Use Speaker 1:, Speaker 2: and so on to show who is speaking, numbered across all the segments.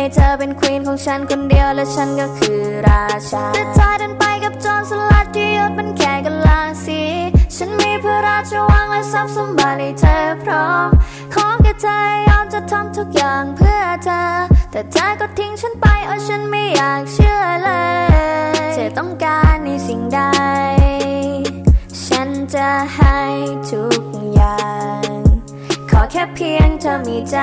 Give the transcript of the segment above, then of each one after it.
Speaker 1: ให้เธอเป็นควีนของฉันคนเดียวและฉันก็คือราชาแต่เธอเดินไปกับโจรสลัดที่ยศมันแค่กะลาสีฉันมีพระราชวังและทรัพย์สมบัติให้เธอพร้อมขอแค่เธอยอมจะทำทุกอย่างเพื่อเธอ แต่เธอก็ทิ้งฉันไปโอ้ฉันไม่อยากเชื่อเลย เธอต้องการในสิ่งใด ฉันจะให้ทุกอย่าง ขอแค่เพียงเธอมีใจ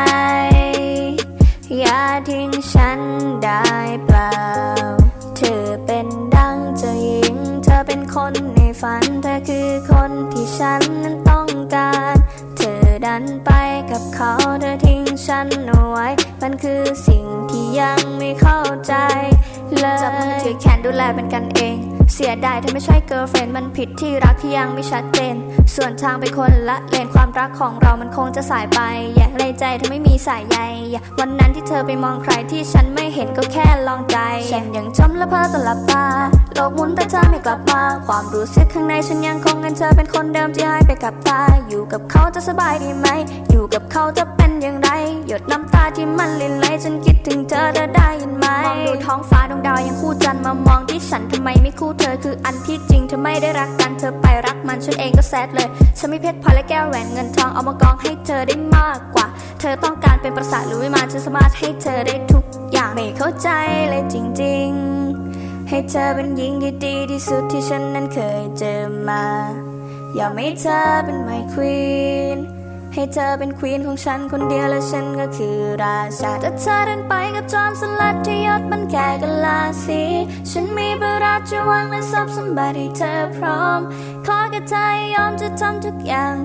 Speaker 1: ทิ้งฉันได้เปล่า เธอเป็นดังเจ้าหญิง เธอเป็นคนในฝัน เธอคือคนที่ฉันนั้นต้องการ เธอดันไปกับเขา เธอทิ้งฉันเอาไว้ มันคือสิ่งที่ยังไม่เข้าใจ เลยจับมือถือแขนดูแลเป็นกันเอง เสียดายเธอไม่ใช่เกิร์ลเฟรนมันผิดที่รักที่ยังไม่ชัดเจน ส่วนทางไปคนละเลนความรักของเรามันคงจะสายไป อยากในใจเธอไม่มีสายใยวันนั้นที่เธอไปมองใครที่ฉันไม่เห็นก็แค่ลองใจฉันยังจำและเพ้อตลับตาโลกหมุนแต่เธอไม่กลับมา ความรู้สึกข้างในฉันยังคงเห็นเธอเป็นคนเดิมที่หายไปกับตา อยู่กับเขาจะสบายดีไหม อยู่กับเขาจะเป็นอย่างไร หยดน้ำตาที่มันลินไหล ฉันคิดถึงเธอเธอได้ยินไหมมองดูท้องฟ้าดวงดาวยังคู่จันทร์มามองที่ฉันทำไมไม่คู่เธอคืออันที่จริงเธอไม่ได้รักกันเธอไปรักมันฉันเองก็แซดเลยฉันมีเพชรพลอยและแก้วแหวนเงินทองเอามากองให้เธอได้มากกว่า เธอต้องการเป็นประสาทหรือวิมานฉันสามารถให้เธอได้ทุกอย่างไม่เข้าใจเลยจริง ๆ ให้เธอเป็นหญิงที่ดีที่สุดที่ฉันนั้นเคยเจอมาอยากให้เธอเป็นไมควีน ให้เธอเป็นควีนของฉันคนเดียวและฉันก็คือราชาแต่เธอเดินไปกับจอมสลัดที่ยศมันแค่กะลาสีฉันมีพระราชวังและทรัพย์สมบัติให้เธอพร้อม ขอแค่เธอยอมจะทำทุกอย่าง